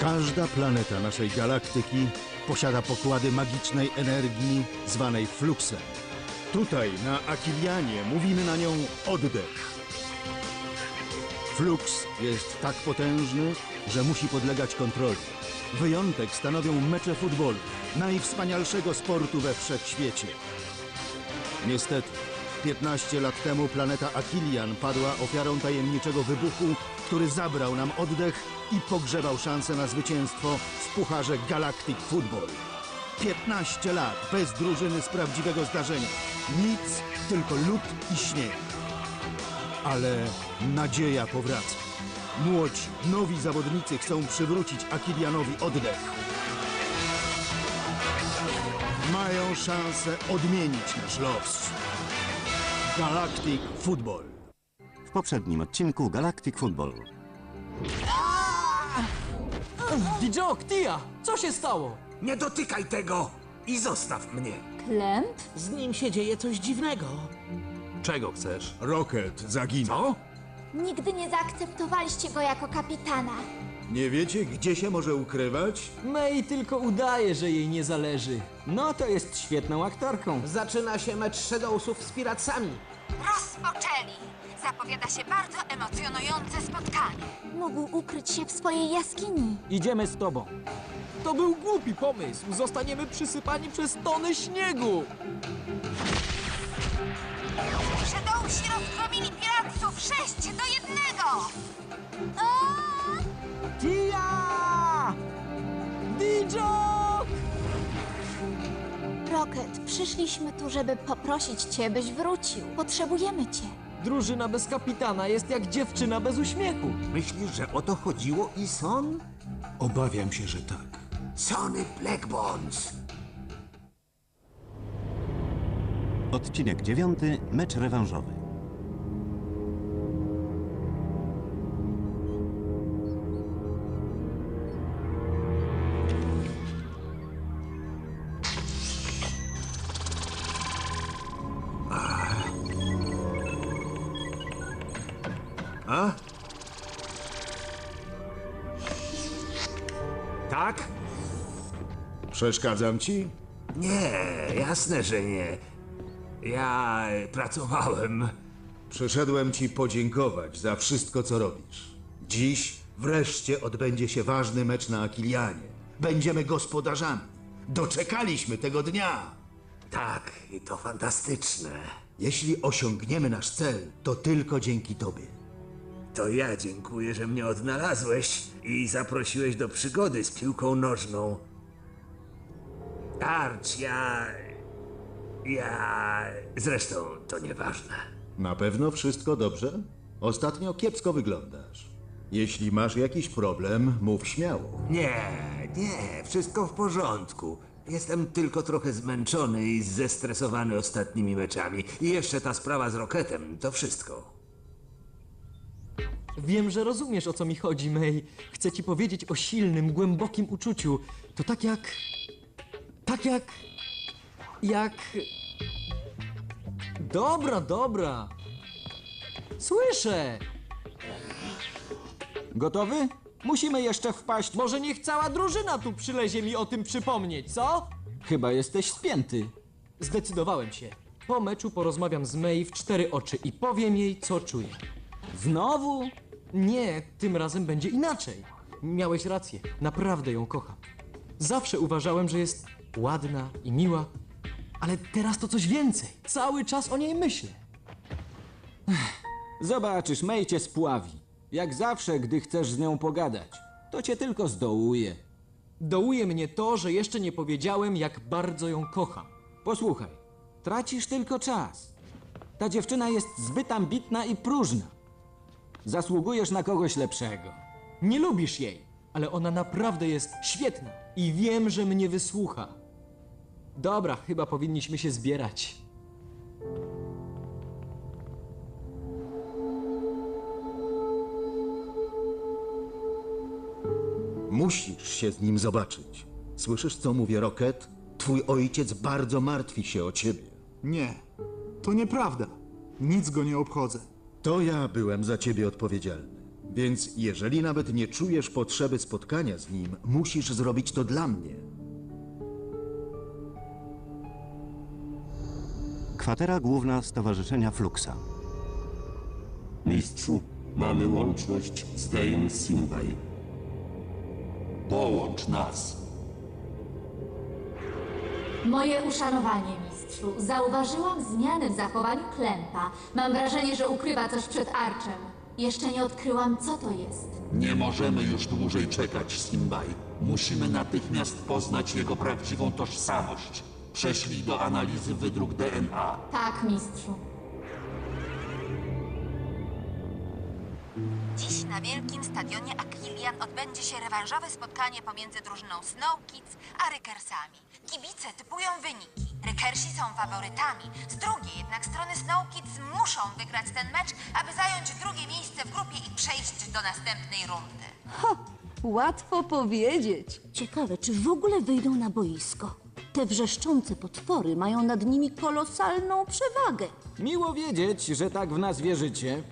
Każda planeta naszej galaktyki posiada pokłady magicznej energii zwanej fluxem. Tutaj, na Akilianie, mówimy na nią oddech. Flux jest tak potężny, że musi podlegać kontroli. Wyjątek stanowią mecze futbolu, najwspanialszego sportu we wszechświecie. Niestety, 15 lat temu planeta Akilian padła ofiarą tajemniczego wybuchu, który zabrał nam oddech i pogrzebał szansę na zwycięstwo w Pucharze Galactic Football. 15 lat bez drużyny z prawdziwego zdarzenia. Nic, tylko lód i śnieg. Ale nadzieja powraca. Młodzi, nowi zawodnicy chcą przywrócić Akilianowi oddech. Mają szansę odmienić nasz los. Galactic Football. W poprzednim odcinku Galactic Football. Dijok, Tia, co się stało? Nie dotykaj tego i zostaw mnie. Klemp? Z nim się dzieje coś dziwnego. Czego chcesz? Rocket zaginął. Nigdy nie zaakceptowaliście go jako kapitana. Nie wiecie, gdzie się może ukrywać? May tylko udaje, że jej nie zależy. No to jest świetną aktorką. Zaczyna się mecz Shadowsów z Piratsami. Rozpoczęli! Zapowiada się bardzo emocjonujące spotkanie. Mógł ukryć się w swojej jaskini. Idziemy z tobą. To był głupi pomysł. Zostaniemy przysypani przez tony śniegu. Shadowsi rozgromili piratsów 6 do 1! Tia! Dijok! Rocket, przyszliśmy tu, żeby poprosić cię, byś wrócił. Potrzebujemy cię. Drużyna bez kapitana jest jak dziewczyna bez uśmiechu. Myślisz, że o to chodziło i Son? Obawiam się, że tak. Sony Blackbones. Odcinek dziewiąty, mecz rewanżowy. Przeszkadzam ci? Nie, jasne, że nie. Ja pracowałem. Przyszedłem ci podziękować za wszystko, co robisz. Dziś wreszcie odbędzie się ważny mecz na Akilianie. Będziemy gospodarzami. Doczekaliśmy tego dnia. Tak, i to fantastyczne. Jeśli osiągniemy nasz cel, to tylko dzięki tobie. To ja dziękuję, że mnie odnalazłeś i zaprosiłeś do przygody z piłką nożną. Arch, ja... Ja... Zresztą to nieważne. Na pewno wszystko dobrze? Ostatnio kiepsko wyglądasz. Jeśli masz jakiś problem, mów śmiało. Nie, nie, wszystko w porządku. Jestem tylko trochę zmęczony i zestresowany ostatnimi meczami. I jeszcze ta sprawa z Roketem, to wszystko. Wiem, że rozumiesz o co mi chodzi, May. Chcę ci powiedzieć o silnym, głębokim uczuciu. To tak jak. Tak jak. Jak. Dobra, dobra. Słyszę! Gotowy? Musimy jeszcze wpaść. Może niech cała drużyna tu przylezie mi o tym przypomnieć, co? Chyba jesteś spięty. Zdecydowałem się. Po meczu porozmawiam z May w cztery oczy i powiem jej, co czuję. Znowu? Nie, tym razem będzie inaczej. Miałeś rację, naprawdę ją kocham. Zawsze uważałem, że jest ładna i miła, ale teraz to coś więcej. Cały czas o niej myślę. Zobaczysz, May cię spławi. Jak zawsze, gdy chcesz z nią pogadać. To cię tylko zdołuje. Dołuje mnie to, że jeszcze nie powiedziałem, jak bardzo ją kocham. Posłuchaj, tracisz tylko czas. Ta dziewczyna jest zbyt ambitna i próżna. Zasługujesz na kogoś lepszego. Nie lubisz jej, ale ona naprawdę jest świetna i wiem, że mnie wysłucha. Dobra, chyba powinniśmy się zbierać. Musisz się z nim zobaczyć. Słyszysz, co mówię, Rocket? Twój ojciec bardzo martwi się o ciebie. Nie, to nieprawda. Nic go nie obchodzę. To ja byłem za ciebie odpowiedzialny. Więc jeżeli nawet nie czujesz potrzeby spotkania z nim, musisz zrobić to dla mnie. Kwatera główna Stowarzyszenia Fluxa. Mistrzu, mamy łączność z Dame Simbay. Połącz nas. Moje uszanowanie, mistrzu. Zauważyłam zmiany w zachowaniu Klempa. Mam wrażenie, że ukrywa coś przed Arczem. Jeszcze nie odkryłam, co to jest. Nie możemy już dłużej czekać, Simbay. Musimy natychmiast poznać jego prawdziwą tożsamość. Prześlij do analizy wydruk DNA. Tak, mistrzu. Dziś na wielkim stadionie Aquilian odbędzie się rewanżowe spotkanie pomiędzy drużyną Snow Kids a Rykersami. Kibice typują wyniki. Rykersi są faworytami. Z drugiej jednak strony Snow Kids muszą wygrać ten mecz, aby zająć drugie miejsce w grupie i przejść do następnej rundy. Łatwo powiedzieć. Ciekawe, czy w ogóle wyjdą na boisko. Te wrzeszczące potwory mają nad nimi kolosalną przewagę. Miło wiedzieć, że tak w nas wierzycie.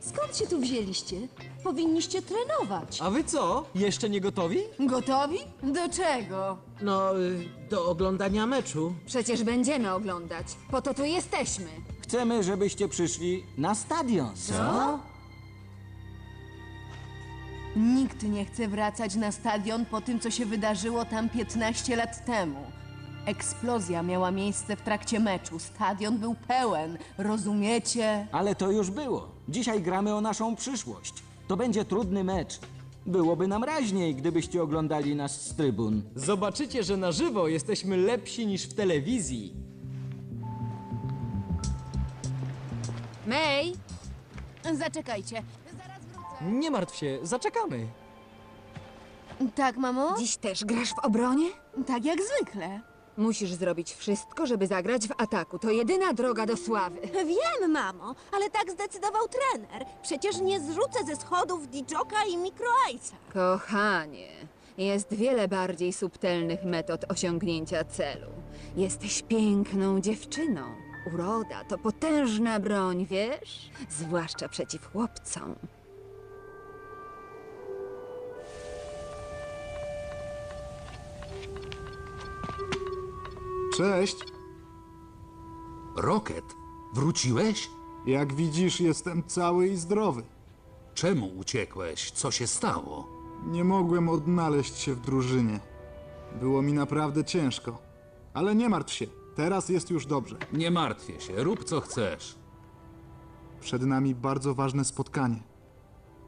Skąd się tu wzięliście? Powinniście trenować. A wy co? Jeszcze nie gotowi? Gotowi? Do czego? No, y, do oglądania meczu. Przecież będziemy oglądać. Po to tu jesteśmy. Chcemy, żebyście przyszli na stadion. Co? Nikt nie chce wracać na stadion po tym, co się wydarzyło tam 15 lat temu. Eksplozja miała miejsce w trakcie meczu. Stadion był pełen. Rozumiecie? Ale to już było. Dzisiaj gramy o naszą przyszłość. To będzie trudny mecz. Byłoby nam raźniej, gdybyście oglądali nas z trybun. Zobaczycie, że na żywo jesteśmy lepsi niż w telewizji. May! Zaczekajcie. Nie martw się, zaczekamy. Tak, mamo? Dziś też grasz w obronie? Tak jak zwykle. Musisz zrobić wszystko, żeby zagrać w ataku. To jedyna droga do sławy. Wiem, mamo, ale tak zdecydował trener. Przecież nie zrzucę ze schodów Dijoka i Microice'a. Kochanie, jest wiele bardziej subtelnych metod osiągnięcia celu. Jesteś piękną dziewczyną. Uroda to potężna broń, wiesz? Zwłaszcza przeciw chłopcom. Cześć. Rocket, wróciłeś? Jak widzisz, jestem cały i zdrowy. Czemu uciekłeś? Co się stało? Nie mogłem odnaleźć się w drużynie. Było mi naprawdę ciężko. Ale nie martw się, teraz jest już dobrze. Nie martwię się, rób co chcesz. Przed nami bardzo ważne spotkanie.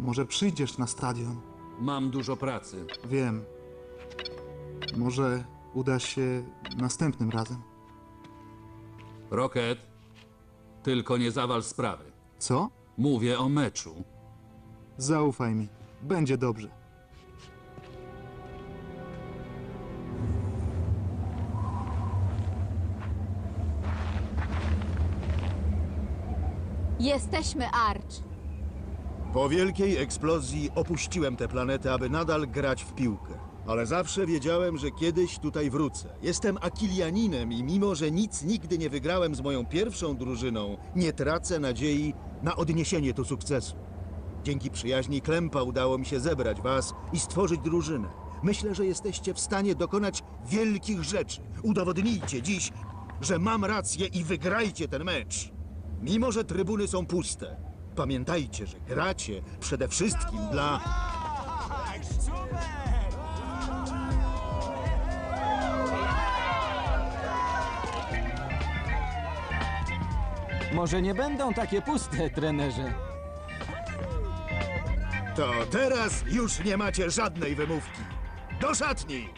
Może przyjdziesz na stadion? Mam dużo pracy. Wiem. Może uda się następnym razem. Rocket, tylko nie zawal sprawy. Co? Mówię o meczu. Zaufaj mi, będzie dobrze. Jesteśmy Arch. Po wielkiej eksplozji opuściłem tę planetę, aby nadal grać w piłkę. Ale zawsze wiedziałem, że kiedyś tutaj wrócę. Jestem Akilianinem i mimo, że nic nigdy nie wygrałem z moją pierwszą drużyną, nie tracę nadziei na odniesienie tu sukcesu. Dzięki przyjaźni Klempa udało mi się zebrać was i stworzyć drużynę. Myślę, że jesteście w stanie dokonać wielkich rzeczy. Udowodnijcie dziś, że mam rację i wygrajcie ten mecz. Mimo, że trybuny są puste, pamiętajcie, że gracie przede wszystkim dla... Może nie będą takie puste, trenerze. To teraz już nie macie żadnej wymówki. Do szatni!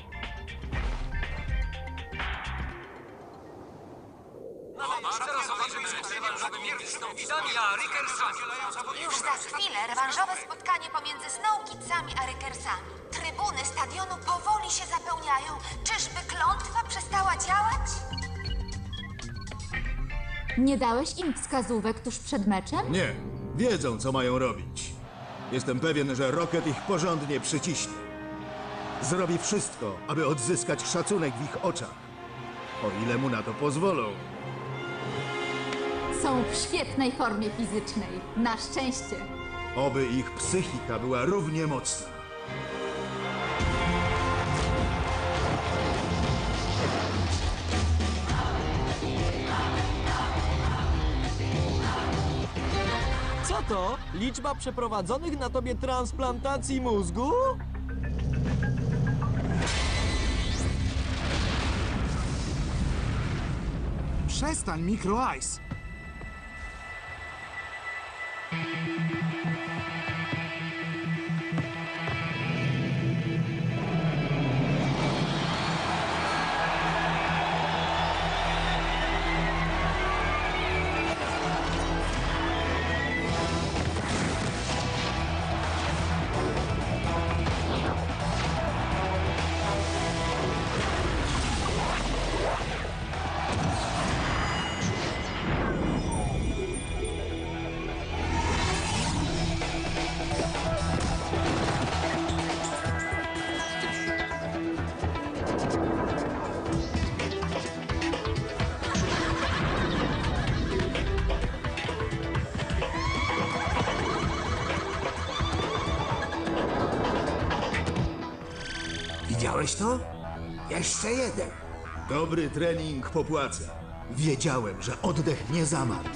Już za chwilę rewanżowe spotkanie pomiędzy Snow Kidsami a Rykersami. Trybuny stadionu powoli się zapełniają. Czyżby klątwa przestała działać? Nie dałeś im wskazówek tuż przed meczem? Nie, wiedzą co mają robić. Jestem pewien, że Rocket ich porządnie przyciśnie. Zrobi wszystko, aby odzyskać szacunek w ich oczach. O ile mu na to pozwolą. Są w świetnej formie fizycznej. Na szczęście. Oby ich psychika była równie mocna. To? Liczba przeprowadzonych na tobie transplantacji mózgu? Przestań, Micro Ice! Widziałeś to? Jeszcze jeden. Dobry trening popłaca. Wiedziałem, że oddech nie zamarł.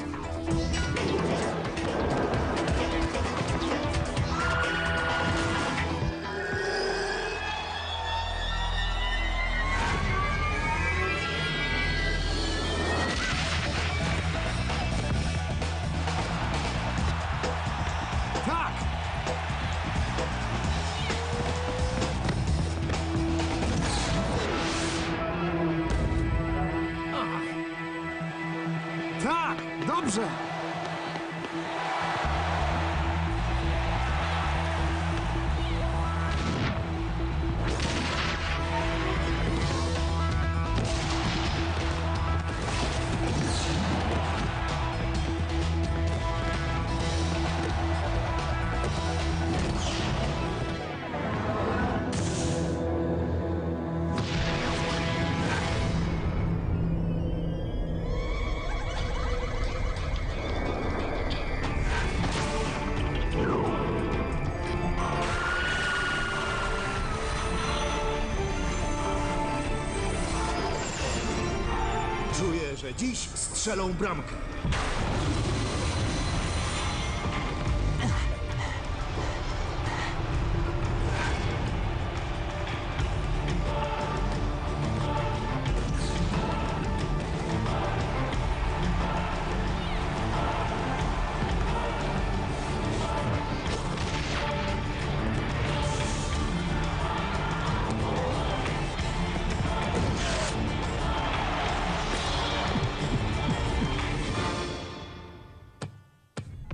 Dziś strzelą bramkę.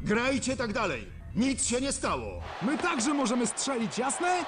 Grajcie tak dalej. Nic się nie stało. My także możemy strzelić, jasne?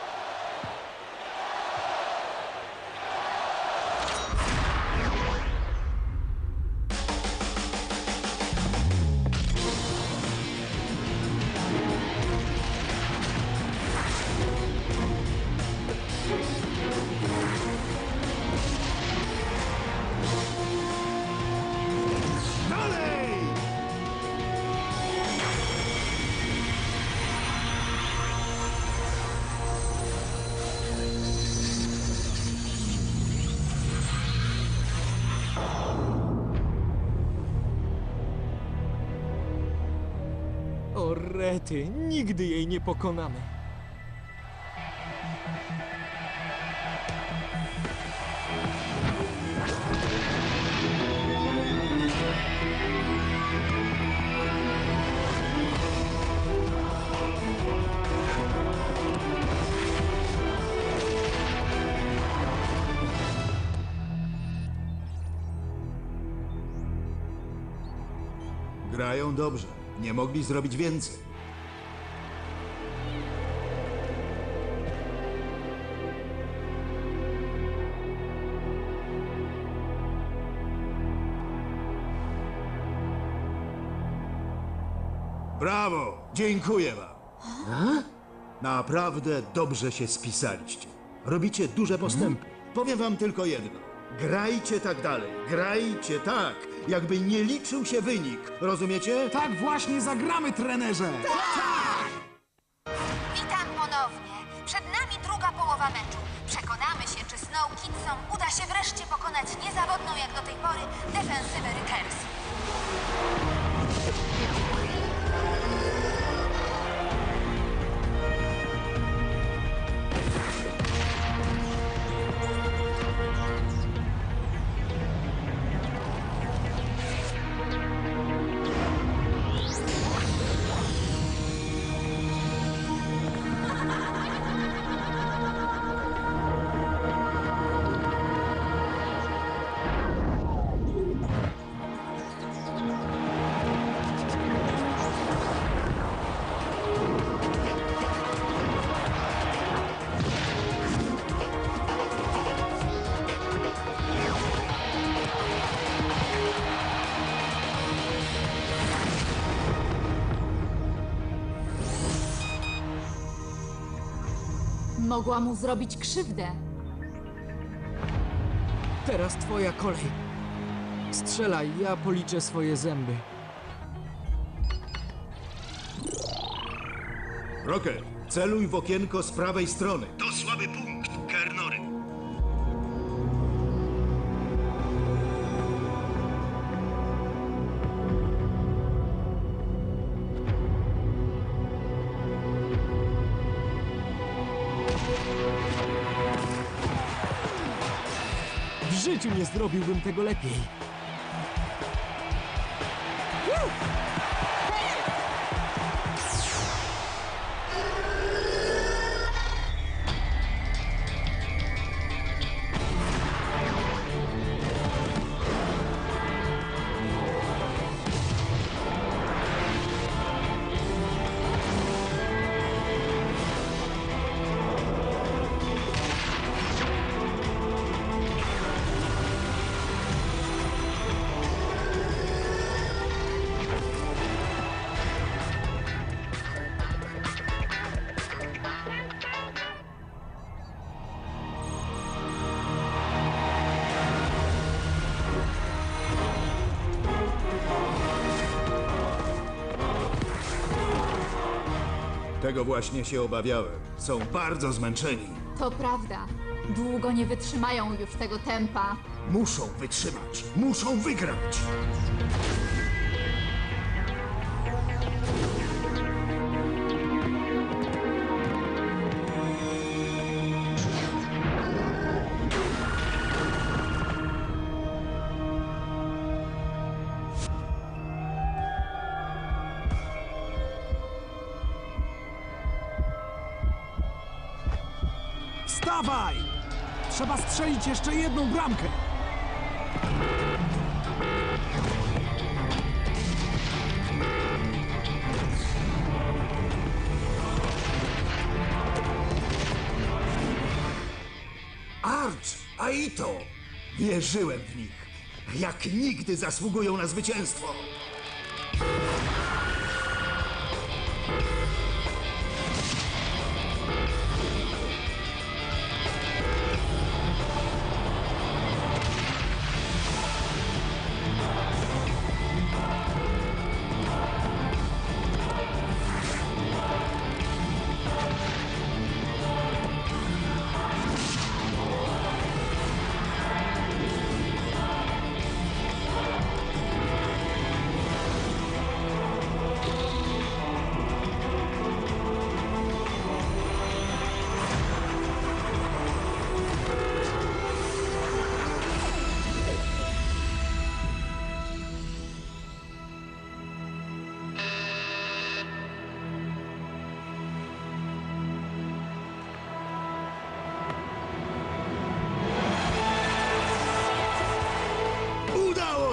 Rety, nigdy jej nie pokonamy. Grają dobrze. Nie mogli zrobić więcej. Brawo! Dziękuję wam. Naprawdę dobrze się spisaliście. Robicie duże postępy. Powiem wam tylko jedno. Grajcie tak dalej. Grajcie tak, jakby nie liczył się wynik. Rozumiecie? Tak właśnie zagramy, trenerze! Witam ponownie. Przed nami druga połowa meczu. Przekonamy się, czy Snow Kidsom uda się wreszcie pokonać niezawodną jak do tej pory defensywę Rickersi. Mogła mu zrobić krzywdę. Teraz twoja kolej. Strzelaj, ja policzę swoje zęby. Rocket, celuj w okienko z prawej strony. W życiu nie zrobiłbym tego lepiej. Tego właśnie się obawiałem. Są bardzo zmęczeni. To prawda. Długo nie wytrzymają już tego tempa. Muszą wytrzymać. Muszą wygrać. Wstawaj! Trzeba strzelić jeszcze jedną bramkę. Arch, Aito! Wierzyłem w nich. Jak nigdy zasługują na zwycięstwo.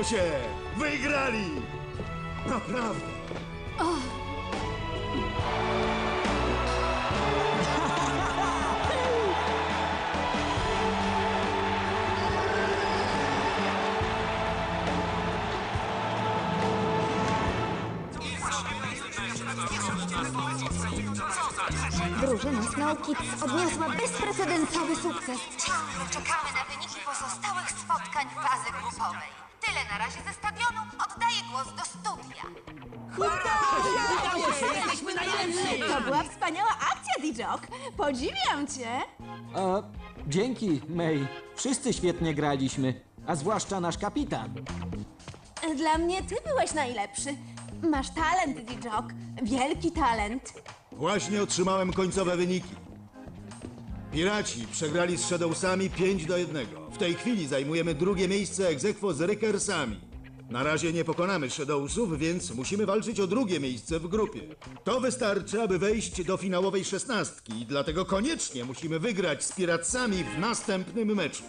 Się! Wygrali! Naprawdę. Drużyna Snow Kids odniosła bezprecedensowy sukces. Ciągle czekamy na wyniki pozostałych spotkań fazy grupowej. Tyle na razie ze stadionu. Oddaję głos do studia. Jesteśmy najlepsi! To była wspaniała akcja, Dijok. Podziwiam cię. A, dzięki, May. Wszyscy świetnie graliśmy, a zwłaszcza nasz kapitan. Dla mnie ty byłeś najlepszy. Masz talent, Dijok. Wielki talent. Właśnie otrzymałem końcowe wyniki. Piraci przegrali z Shadowsami 5 do 1. W tej chwili zajmujemy drugie miejsce aequo z Rykersami. Na razie nie pokonamy Shadowsów, więc musimy walczyć o drugie miejsce w grupie. To wystarczy, aby wejść do finałowej szesnastki dlatego koniecznie musimy wygrać z Piratsami w następnym meczu.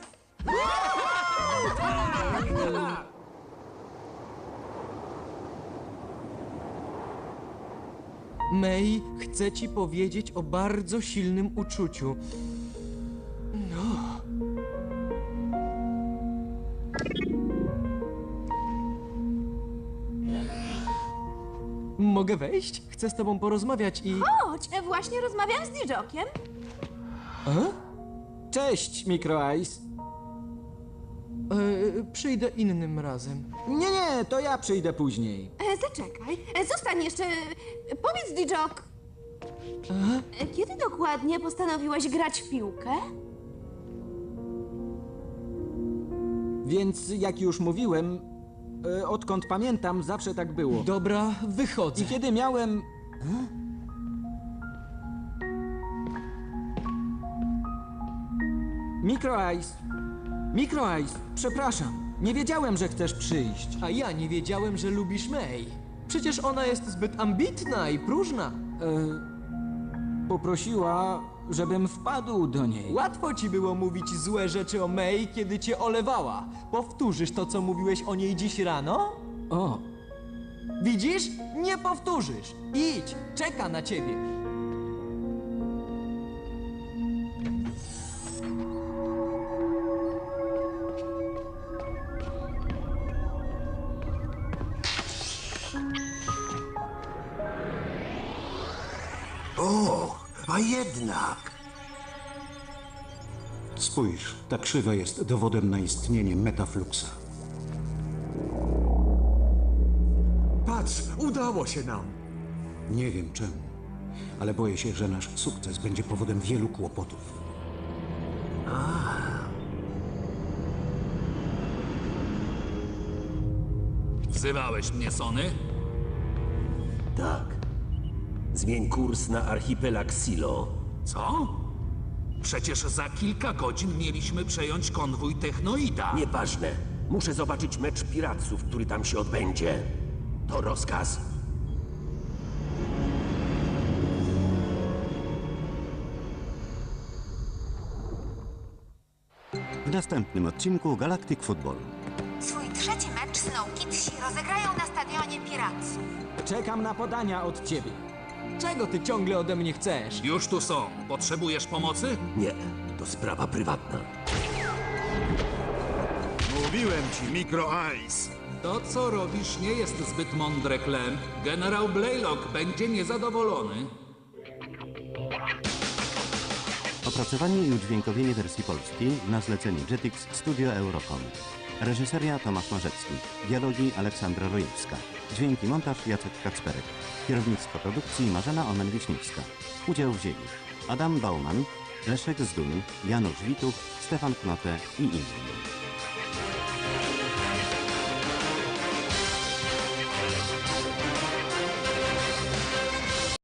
May chce ci powiedzieć o bardzo silnym uczuciu. No. Mogę wejść? Chcę z tobą porozmawiać i... Chodź, właśnie rozmawiam z Dijokiem. Cześć, Micro Ice. E, przyjdę innym razem. Nie, nie, to ja przyjdę później. E, zaczekaj. E, zostań jeszcze. E, Powiedz, Dijok. E, Kiedy dokładnie postanowiłeś grać w piłkę? Więc, jak już mówiłem, e, odkąd pamiętam, zawsze tak było. Dobra, wychodzę. I kiedy miałem. Micro Ice. Micro Ice, przepraszam. Nie wiedziałem, że chcesz przyjść. A ja nie wiedziałem, że lubisz May. Przecież ona jest zbyt ambitna i próżna. E, poprosiła, żebym wpadł do niej. Łatwo ci było mówić złe rzeczy o May, kiedy cię olewała. Powtórzysz to, co mówiłeś o niej dziś rano? O, Widzisz? Nie powtórzysz. Idź, czeka na ciebie. Jednak. Spójrz, ta krzywa jest dowodem na istnienie metafluxa. Patrz, udało się nam. Nie wiem czemu, ale boję się, że nasz sukces będzie powodem wielu kłopotów. Wzywałeś mnie, Sony? Tak. Zmień kurs na archipelag Silo. Co? Przecież za kilka godzin mieliśmy przejąć konwój Technoida. Nieważne. Muszę zobaczyć mecz piratów, który tam się odbędzie. To rozkaz. W następnym odcinku Galactic Football. Swój trzeci mecz Snow Kitsi rozegrają na stadionie Piratsów. czekam na podania od ciebie. Czego ty ciągle ode mnie chcesz? Już tu są. Potrzebujesz pomocy? Nie, to sprawa prywatna. Mówiłem ci, Micro Ice. To, co robisz, nie jest zbyt mądre, Clem. Generał Blaylock będzie niezadowolony. Opracowanie i udźwiękowienie wersji polskiej na zlecenie Jetix Studio Eurocom. Reżyseria Tomasz Marzecki. Dialogi Aleksandra Rojewska. Dźwięki montaż Jacek Kacperek. Kierownictwo produkcji Marzena Omen-Wiśniewska. Udział wzięli Adam Bauman, Leszek Zduń, Janusz Wituch, Stefan Knote i inni.